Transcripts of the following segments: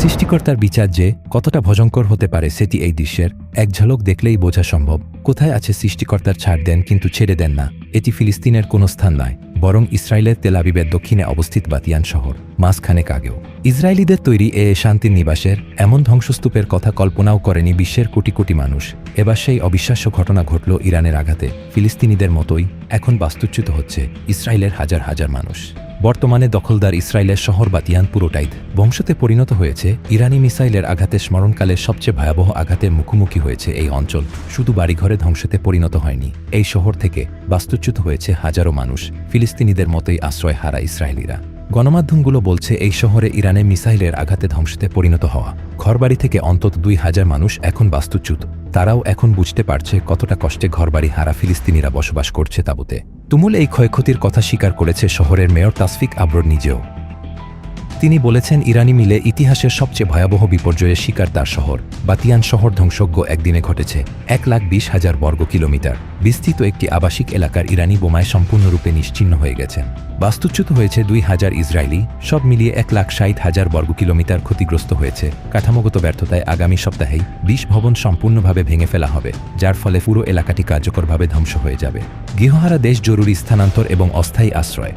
সৃষ্টিকর্তার বিচার যে কতটা ভজঙ্কর হতে পারে সেটি এই দৃশ্যের এক ঝলক দেখলেই বোঝা সম্ভব। কোথায় আছে সৃষ্টিকর্তার ছাড় দেন কিন্তু ছেড়ে দেন না। এটি ফিলিস্তিনের কোনো স্থান নয়, বরং ইসরায়েলের তেলাবিবের দক্ষিণে অবস্থিত বাতিয়ান শহর, মাঝখানেক আগেও। ইসরায়েলিদের তৈরি এ শান্তির নিবাসের এমন ধ্বংসস্তূপের কথা কল্পনাও করেনি বিশ্বের কোটি কোটি মানুষ। এবার সেই অবিশ্বাস্য ঘটনা ঘটল ইরানের আঘাতে। ফিলিস্তিনিদের মতোই এখন বাস্তুচ্যুত হচ্ছে ইসরায়েলের হাজার হাজার মানুষ। বর্তমানে দখলদার ইসরায়েলের শহর বাতিয়ান পুরোটাই বংশতে পরিণত হয়েছে। ইরানি মিসাইলের আঘাতে স্মরণকালে সবচেয়ে ভয়াবহ আঘাতের মুখোমুখি হয়েছে এই অঞ্চল। শুধু বাড়িঘরে ধ্বংসতে পরিণত হয়নি। এই শহর থেকে বাস্তুচ্যুত হয়েছে হাজারো মানুষ। ফিলিস্তিনিদের মতোই আশ্রয় হারা ইসরায়েলিরা। গণমাধ্যমগুলো বলছে এই শহরে ইরানে মিসাইলের আঘাতে ধ্বংসতে পরিণত হওয়া। ঘরবাড়ি থেকে অন্তত দুই হাজার মানুষ এখন বাস্তুচ্যুত। তারাও এখন বুঝতে পারছে কতটা কষ্টে ঘরবাড়ি হারা ফিলিস্তিনিরা বসবাস করছে তাবুতে। তুমুল এই ক্ষয়ক্ষতির কথা স্বীকার করেছে শহরের মেয়র তাসফিক আবরর নিজেও। তিনি বলেছেন, ইরানি মিলে ইতিহাসের সবচেয়ে ভয়াবহ বিপর্যয়ের শিকার তার শহর। বাতিয়ান শহর ধ্বংসজ্ঞ একদিনে ঘটেছে, এক লাখ বিশ হাজার বর্গ কিলোমিটার। বিস্তৃত একটি আবাসিক এলাকার ইরানি বোমায় সম্পূর্ণরূপে নিশ্চিহ্ন হয়ে গেছেন। বাস্তুচ্যুত হয়েছে দুই হাজার ইসরায়েলি, সব মিলিয়ে এক লাখ ষাট হাজার বর্গ কিলোমিটার ক্ষতিগ্রস্ত হয়েছে। কাঠামোগত ব্যর্থতায় আগামী সপ্তাহেই বিশ ভবন সম্পূর্ণভাবে ভেঙে ফেলা হবে, যার ফলে পুরো এলাকাটি কার্যকরভাবে ধ্বংস হয়ে যাবে। গৃহহারা দেশ জরুরি স্থানান্তর এবং অস্থায়ী আশ্রয়।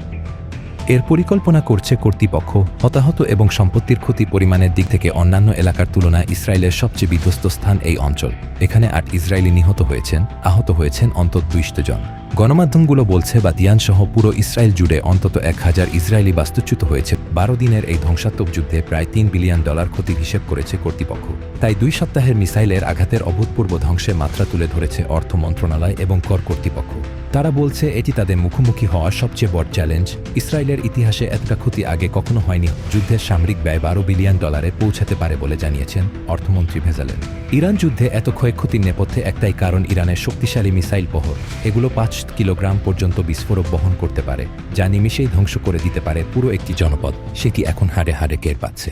এর পরিকল্পনা করছে কর্তৃপক্ষ, হতাহত এবং সম্পত্তির ক্ষতি পরিমাণের দিক থেকে অন্যান্য এলাকার তুলনায় ইসরায়েলের সবচেয়ে বিধ্বস্ত স্থান এই অঞ্চল। এখানে আট ইসরায়েলি নিহত হয়েছেন, আহত হয়েছেন অন্তত দুইশত জন। গণমাধ্যমগুলো বলছে বা দিয়ানসহ পুরো ইসরায়েল জুড়ে অন্তত এক হাজার ইসরায়েলি বাস্তুচ্যুত হয়েছে। বারো দিনের এই ধ্বংসাত্মক যুদ্ধে প্রায় তিন বিলিয়ন ডলার ক্ষতির হিসেব করেছে কর্তৃপক্ষ। তাই দুই সপ্তাহের মিসাইলের আঘাতের অভূতপূর্ব ধ্বংসের মাত্রা তুলে ধরেছে অর্থ মন্ত্রণালয় এবং কর কর্তৃপক্ষ। তারা বলছে, এটি তাদের মুখোমুখি হওয়া সবচেয়ে বড় চ্যালেঞ্জ। ইসরায়েলের ইতিহাসে এতটা ক্ষতি আগে কখনো হয়নি। যুদ্ধের সামরিক ব্যয় বারো বিলিয়ন ডলারে পৌঁছাতে পারে বলে জানিয়েছেন অর্থমন্ত্রী ভেজালেন। ইরান যুদ্ধে এত ক্ষয়ক্ষতির নেপথ্যে একটাই কারণ ইরানের শক্তিশালী মিসাইল বহর। এগুলো পাঁচ কিলোগ্রাম পর্যন্ত বিস্ফোরক বহন করতে পারে, যা নিমিশেই ধ্বংস করে দিতে পারে পুরো একটি জনপদ। সেটি এখন হাড়ে হাড়ে টের পাচ্ছে।